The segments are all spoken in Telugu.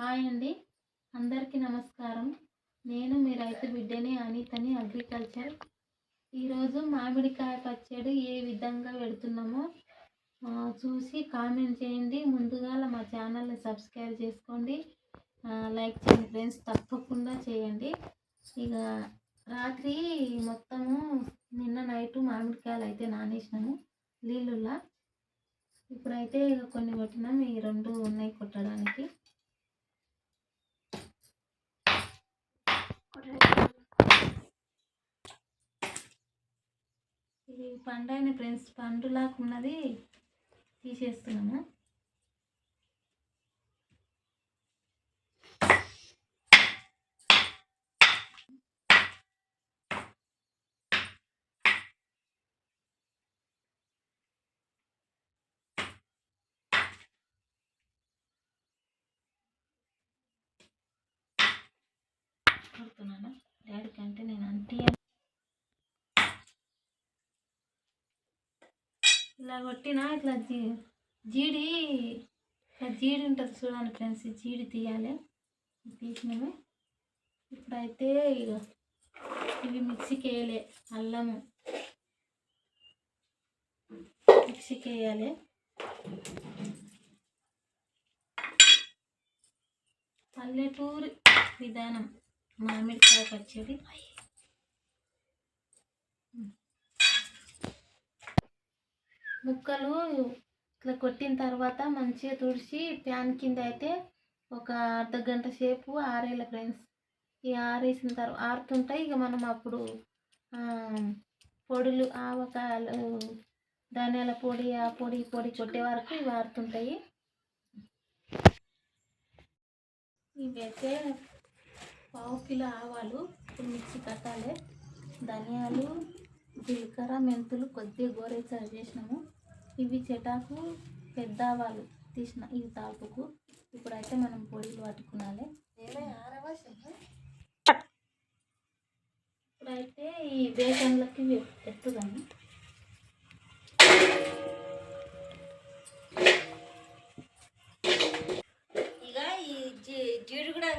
హాయ్ అండి. అందరికీ నమస్కారం. నేను మీ రైతు బిడ్డని అనితని అగ్రికల్చర్. ఈరోజు మామిడికాయ పచ్చడి ఏ విధంగా పెడుతున్నామో చూసి కామెంట్ చేయండి. ముందుగా మా ఛానల్ని సబ్స్క్రైబ్ చేసుకోండి. లైక్ చేయండి ఫ్రెండ్స్ తప్పకుండా చేయండి. ఇక రాత్రి మొత్తము నిన్న నైట్ మామిడికాయలు అయితే నానేసినాము నీళ్ళులా ఇప్పుడైతే ఇక కొన్ని కొట్టినాం. ఈ రెండు ఉన్నాయి కొట్టడానికి. ఇది పండైన ఫ్రెండ్స్ పండులాగా ఉన్నది తీసేస్తున్నాము కొడుతున్నాను. డాడీ కంటే నేను అంటీ ఇలా కొట్టినా ఇట్లా జీ జీడి ఇట్లా జీడి ఉంటుంది చూడండి ఫ్రెండ్స్ జీడి తీయాలి. తీసినవి. ఇప్పుడైతే ఇక ఇవి మిక్సీకి వేయలే అల్లము. మిక్సీకి వేయాలి. పల్లెటూరు విధానం మామిడికాయ పచ్చడి ముక్కలు ఇట్లా కొట్టిన తర్వాత మంచిగా తుడిచి ప్యాన్ కింద అయితే ఒక అర్ధ గంట సేపు ఆరేయాలి ఫ్రెండ్స్. ఇక ఆరేసిన తర్వాత ఆరుతుంటాయి ఇక మనం అప్పుడు పొడులు ఆవకాయలు ధనియాల పొడి ఆ పొడి పొడి కొట్టే వరకు ఇవి ఆరుతుంటాయి. ఇవైతే పావు కిలో ఆవాలు ఇప్పుడు మిక్సీ కట్టాలి. ధనియాలు జీలకర్ర మెంతులు కొద్దిగా గోరేచారు చేసినాము. ఇవి చెటాకు పెద్దవాళ్ళు తీసిన ఈ తాపుకు ఇప్పుడైతే మనం పొడిలు పట్టుకునాలి ఇప్పుడైతే ఈ బేసన్లకి ఎత్తుదాము. ఇక ఈ జీ- జీడి కూడా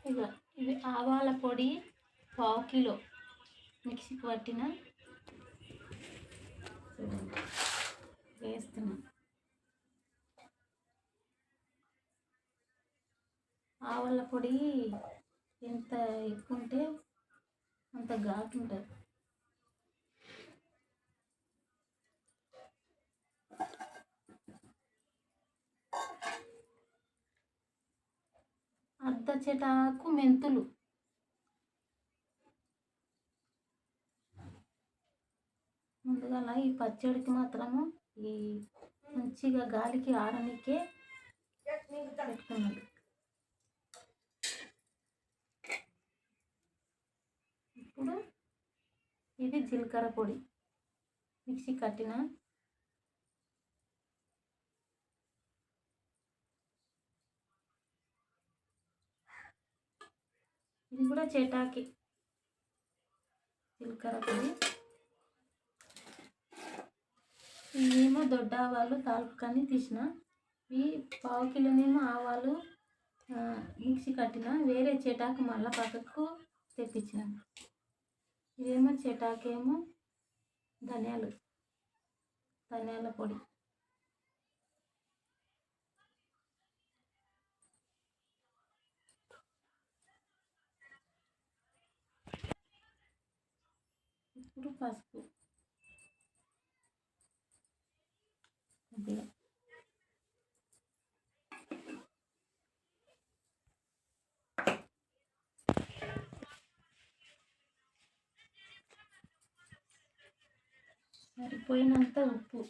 ఇక ఇవి ఆవాల పొడి పావు కిలో. మిక్సీకి పట్టిన వేస్తున్నా. ఆవాల పొడి ఎంత ఎక్కువ ఉంటే అంత ఘాటు ఉంటుంది. అర్ధ చెటాకు మెంతులు. ముందుగా ఈ పచ్చడికి మాత్రము ఈ మంచిగా గాలికి ఆరనికే పెట్టుకున్నది ఇప్పుడు ఇది జీలకర్ర పొడి. మిక్సీ కట్టిన ఇది కూడా చేటాకి. జీలకర్ర పొడి. ఇవేమో దొడ్డ ఆవాలు తాలుపుకొని తీసిన. ఇవి పావు కిలోనేమో ఆవాలు మిక్సీ కట్టిన. వేరే చెటాకు మళ్ళా పక్కకు తెప్పించిన. ఇవేమో చెటాకేమో ధనియాలు ధనియాల పొడి. పసుపు. కొద్దిగా సరిపోయినంత ఉప్పు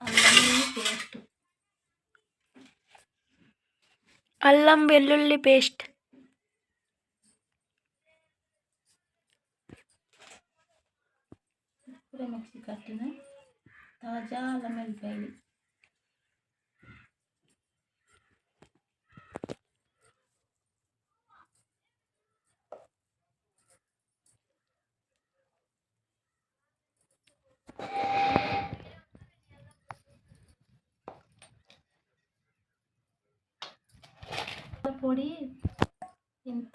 అల్లం పేస్ట్ అల్లం వెల్లుల్లి పేస్ట్. మిక్సీ కట్టిన. తాజా అల్లం వెల్లిపాయలు. పొడి ఎంత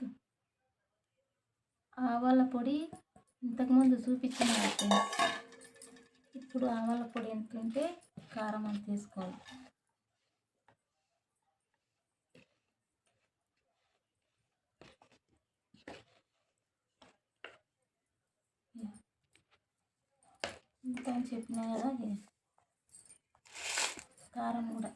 ఆవాల పొడి ఇంతకుముందు చూపించిన ఇప్పుడు ఆవాల పొడి ఎంత ఉంటే కారం అంత తీసుకోవాలి ఇంత అని చెప్పినా కదా కారం కూడా.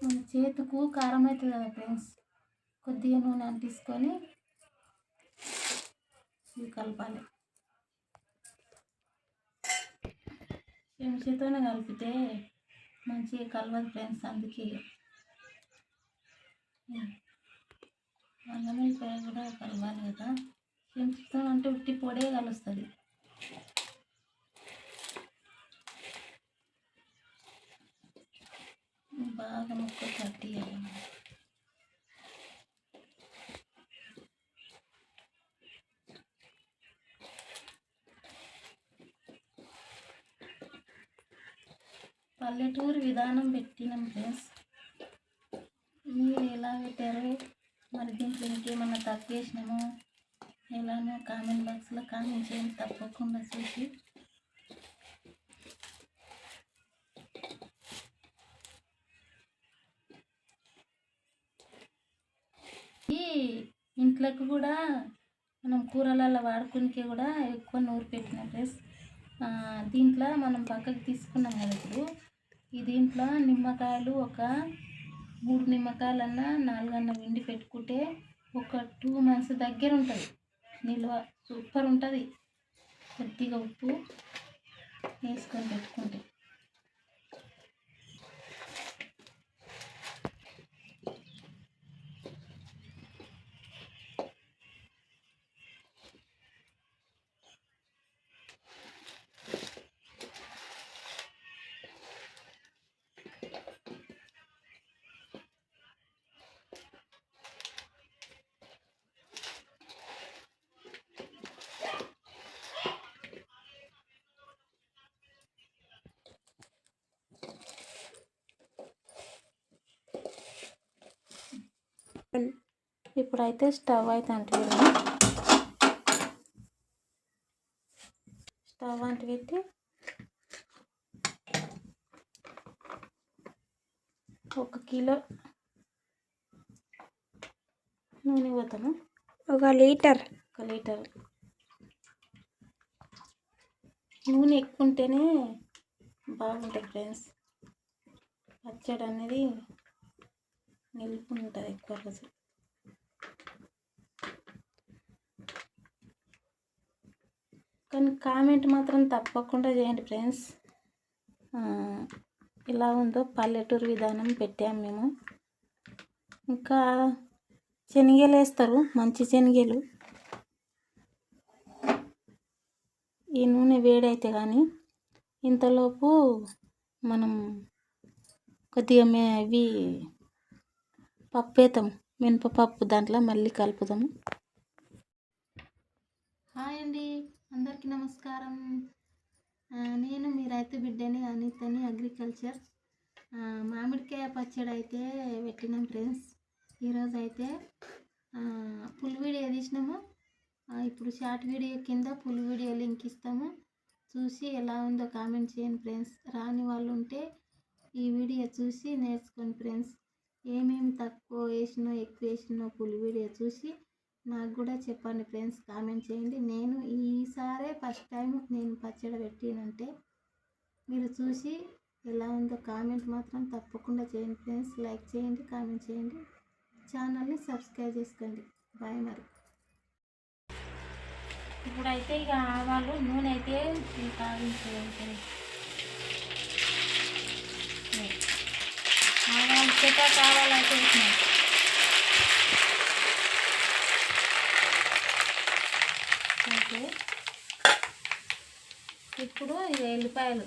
మన చేతుకు కారం అవుతుంది కదా ఫ్రెండ్స్? కొద్దిగా నూనె అంటించుకొని ఇవి కలపాలి. చెంచాతోనే కలిపితే మంచిగా కలవదు ఫ్రెండ్స్ అందుకే. అల్లం వెల్లిపాయ కూడా కలవాలి కదా. చెంచాతో అంటే ఉట్టి పొడే కలుస్తుంది. బాగా ముక్క కట్టియాలి పల్లెటూరు విధానం పెట్టినాం ఫ్రెండ్స్. మీరు ఎలా పెట్టారో? మరి దీంట్లో ఇంకేమన్నా తప్పేసినామో ఎలానో కామెంట్ బాక్స్లో కామెంట్ చేయండి తప్పకుండా చూసి ఈ ఇంట్లోకి కూడా మనం కూరలలో వాడుకునికే కూడా ఎక్కువ నూరు పెట్టిన డ్రెస్. దీంట్లో మనం పక్కకు తీసుకున్నాం కదా ఇప్పుడు. ఈ దీంట్లో నిమ్మకాయలు ఒక మూడు నిమ్మకాయలన్నా నాలుగన్న విండి పెట్టుకుంటే ఒక టూ మంత్స్ దగ్గర ఉంటుంది. నిల్వ సూపర్ ఉంటుంది. కొద్దిగా ఉప్పు వేసుకొని పెట్టుకుంటే. ఇప్పుడైతే స్టవ్ అయితే అంటే స్టవ్ అంటు పెట్టి ఒక కిలో నూనె పోతాము ఒక లీటర్. ఒక లీటర్. నూనె ఎక్కువ ఉంటేనే బాగుంటుంది ఫ్రెండ్స్. పచ్చడి అనేది నిలుపు ఉంటుంది ఎక్కువ రోజులు. కానీ కామెంట్ మాత్రం తప్పకుండా చేయండి ఫ్రెండ్స్. ఇలా ఎలా ఉందో పల్లెటూరు విధానం పెట్టాము మేము. ఇంకా శనగలు వేస్తారు మంచి శనగలు. ఈ నూనె వేడైతే కానీ ఇంతలోపు మనం కొద్దిగా మే ఇవి పప్పు వేతాము మినపప్పు దాంట్లో మళ్ళీ కలుపుదాము హాయ్ అండి. అందరికీ నమస్కారం. నేను మీ రైతు బిడ్డని అనితని అగ్రికల్చర్. మామిడికాయ పచ్చడి అయితే పెట్టినాం ఫ్రెండ్స్. ఈరోజు అయితే ఫుల్ వీడియో తీసినాము. ఇప్పుడు షార్ట్ వీడియో కింద ఫుల్ వీడియో లింక్ ఇస్తాము. చూసి ఎలా ఉందో కామెంట్ చేయండి ఫ్రెండ్స్. రాని వాళ్ళు ఉంటే ఈ వీడియో చూసి నేర్చుకోండి ఫ్రెండ్స్. ఏమేమి తక్కువ వేసినో ఎక్కువ వేసినో ఫుల్ వీడియో చూసి నాకు కూడా చెప్పండి ఫ్రెండ్స్ కామెంట్ చేయండి. నేను ఈసారే ఫస్ట్ టైం నేను పచ్చడి పెట్టినంటే మీరు చూసి ఎలా ఉందో కామెంట్ మాత్రం తప్పకుండా చేయండి ఫ్రెండ్స్. లైక్ చేయండి కామెంట్ చేయండి. ఛానల్ని సబ్స్క్రైబ్ చేసుకోండి. బాయ్ మరి. ఇప్పుడైతే ఇక ఆవాలు నూనె అయితే ఈ కాగించాలి ఆవాలు చెట్ట కావాలైతే ఓకే. ఇప్పుడు ఎల్లిపాయలు.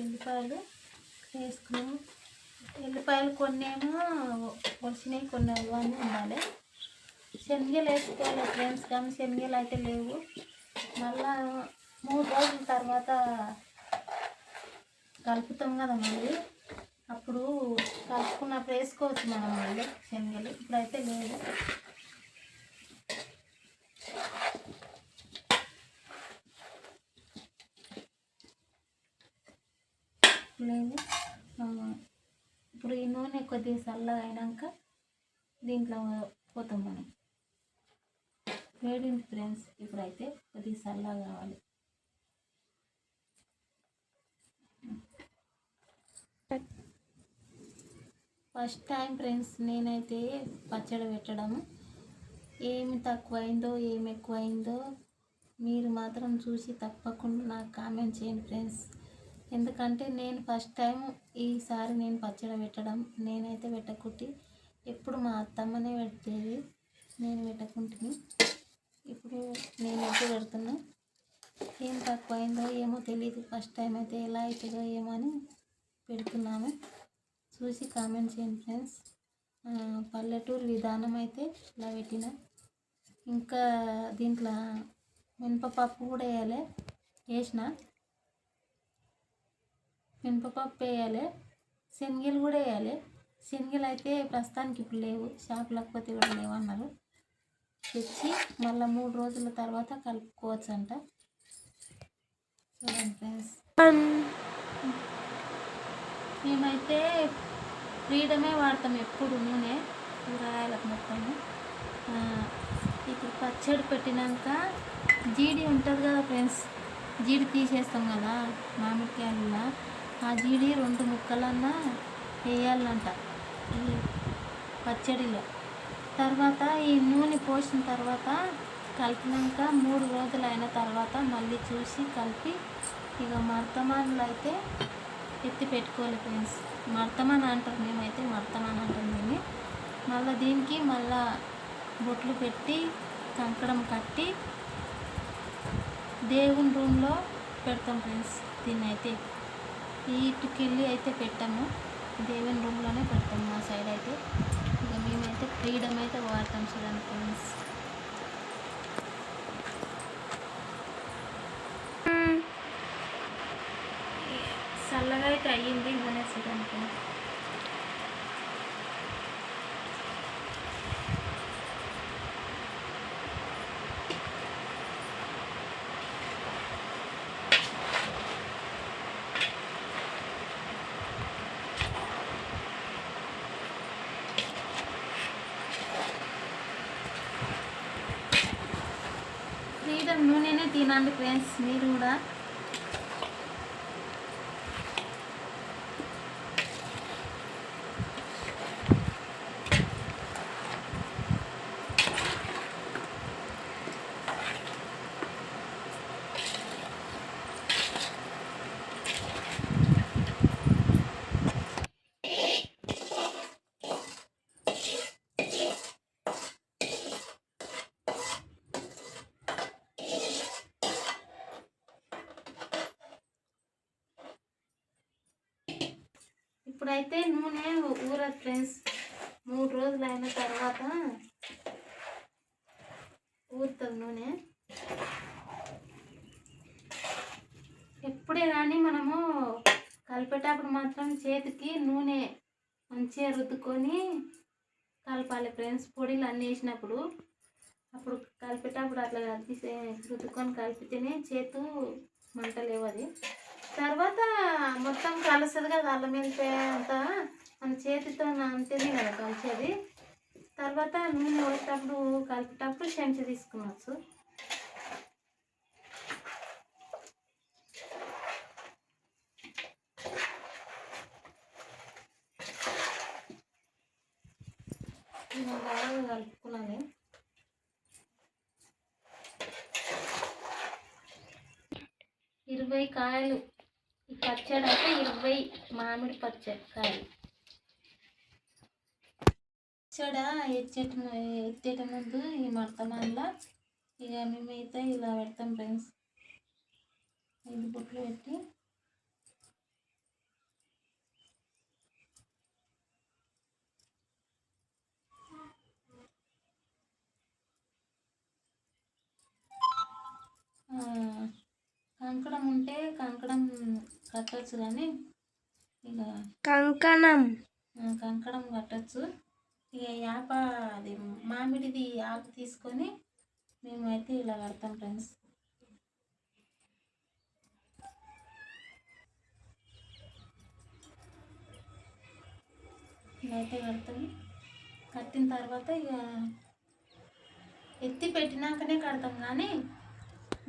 ఎల్లిపాయలు వేసుకున్నాము. ఎల్లిపాయలు కొన్నేమో వచ్చినాయి కొన్ని అవ్వని ఉండాలి. శనగలు వేసుకోవాలి ఫ్రెండ్స్ కానీ శనగలు అయితే లేవు. మళ్ళా మూడు రోజుల తర్వాత కలుపుతాం కదా మళ్ళీ. అప్పుడు కలుపుకున్నప్పుడు వేసుకోవచ్చు మనం మళ్ళీ శనగలు. ఇప్పుడైతే లేదు. లేదు. ఇప్పుడు ఈ నూనె కొద్దిగా చల్లగా అయినాక దీంట్లో పోతాం మనం. వేడింది ఫ్రెండ్స్ ఇప్పుడైతే కొద్దిగా చల్లగా కావాలి. ఫస్ట్ టైం ఫ్రెండ్స్ నేనైతే పచ్చడి పెట్టడం. ఏమి తక్కువైందో ఏమి ఎక్కువైందో మీరు మాత్రం చూసి తప్పకుండా నాకు కామెంట్ చేయండి ఫ్రెండ్స్ ఎందుకంటే నేను ఫస్ట్ టైం ఈసారి నేను పచ్చడి పెట్టడం. నేనైతే పెట్టకుట్టి ఎప్పుడు మా అత్తమ్మనే పెట్టేది నేను పెట్టకుంటుని ఇప్పుడు నేనైతే పెడుతున్నా. ఏం తక్కువైందో ఏమో తెలియదు ఫస్ట్ టైం అయితే ఎలా అవుతుందో ఏమో అని పెడుతున్నాను. చూసి కామెంట్ చేయండి ఫ్రెండ్స్. పల్లెటూరు విధానం అయితే ఇలా పెట్టిన. ఇంకా దీంట్లో మినపప్పు కూడా వేయాలి. వేసిన. మినపప్పు వేయాలి. శనగలు కూడా వేయాలి. శనగలు అయితే ప్రస్తుతానికి ఇప్పుడు లేవు. షాప్ లేకపోతే కూడా లేవు అన్నారు తెచ్చి మళ్ళీ మూడు రోజుల తర్వాత కలుపుకోవచ్చు అంట చూడండి ఫ్రెండ్స్. మేమైతే ఫ్రీడమే వాడతాం ఎప్పుడు నూనె కూరగాయలకు మొత్తము. ఇప్పుడు పచ్చడి పెట్టినాక జీడి ఉంటుంది కదా ఫ్రెండ్స్ జీడి తీసేస్తాం కదా మామిడికాయలలో ఆ జీడి రెండు ముక్కలన్నా వేయాలంట ఈ పచ్చడిలో. తర్వాత ఈ నూనె పోసిన తర్వాత కలిపినాక మూడు రోజులు అయిన తర్వాత మళ్ళీ చూసి కలిపి ఇక మర్తమానులు అయితే ఎత్తి పెట్టుకోవాలి ఫ్రెండ్స్. మర్తమాన్ అంటారు మేమైతే మర్తమాన్ అంటాం దీన్ని. మళ్ళీ దీనికి మళ్ళా బొట్లు పెట్టి కంకణం కట్టి దేవుని రూమ్లో పెడతాం ఫ్రెండ్స్ దీన్ని అయితే ఇటుకెళ్ళి అయితే పెట్టాము. దేవుని రూమ్లోనే పెడతాం మా సైడ్ అయితే. ఇక మేమైతే ఫ్రీడమ్ అయితే వాడతాం చూడండి ఫ్రెండ్స్. చల్లగా అయితే అయ్యింది ఇవన్నీ చూడండి ఫ్రెండ్స్ ఫ్రీడమ్ నూనెనే తినండి ఫ్రెండ్స్ మీరు కూడా ఇప్పుడైతే నూనె ఊరదు ఫ్రెండ్స్. మూడు రోజులు అయిన తర్వాత ఊరుతుంది నూనె. ఎప్పుడే కానీ మనము కలిపేటప్పుడు మాత్రం చేతికి నూనె మంచిగా రుద్దుకొని కలపాలి ఫ్రెండ్స్. పొడిలు అన్నీ వేసినప్పుడు అప్పుడు కలిపేటప్పుడు అట్లా కలిపి రుద్దుకొని కలిపితేనే చేతు మంట లేవది తర్వాత మొత్తం కలుస్తుంది కదా అల్లం వెళ్ళిపోయి అంతా. మన చేతితో అంతేది కదా కలిసేది. తర్వాత నూనె వచ్చేటప్పుడు కలిపేటప్పుడు చెంచి తీసుకున్నచ్చు కలుపుకున్నాను. ఇరవై కాయలు ఈ పచ్చడి అయితే ఇరవై మామిడి పచ్చడి కాయలు పచ్చడ ఎచ్చేట ఎత్తేట ముందు ఈ మడతమాన్లో ఇక మేమైతే ఇలా పెడతాం ఫ్రెండ్స్. ఐదు బుట్లు పెట్టి. కంకణం ఉంటే కంకణం కట్టచ్చు కానీ ఇక కంకణం. కంకణం కట్టచ్చు. ఇక యాప అది మామిడిది ఆకు తీసుకొని మేమైతే ఇలా కడతాం ఫ్రెండ్స్. అయితే కడతాం. కట్టిన తర్వాత ఇక ఎత్తి పెట్టినాకనే కడతాం కానీ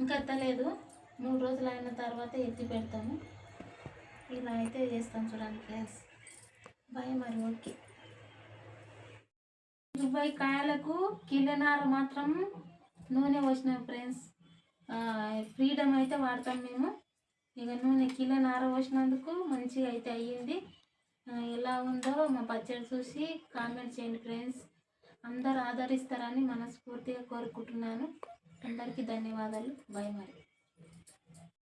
ఇంకా ఎత్తలేదు. మూడు రోజులు అయిన తర్వాత ఎత్తి పెడతాము. ఇలా అయితే చేస్తాం చూడండి ఫ్రెండ్స్. బాయ్ మరి ఓకే. దుబాయ్ కాయలకు కిలనార మాత్రం నూనె పోసినాం ఫ్రెండ్స్. ఫ్రీడమ్ అయితే వాడతాం మేము. ఇక నూనె కిలనార పోసినందుకు మంచిగా అయితే అయ్యింది. ఎలా ఉందో మా పచ్చడి చూసి కామెంట్ చేయండి ఫ్రెండ్స్. అందరు ఆదరిస్తారని మనస్ఫూర్తిగా కోరుకుంటున్నాను. అందరికీ ధన్యవాదాలు. బాయ్ మరి.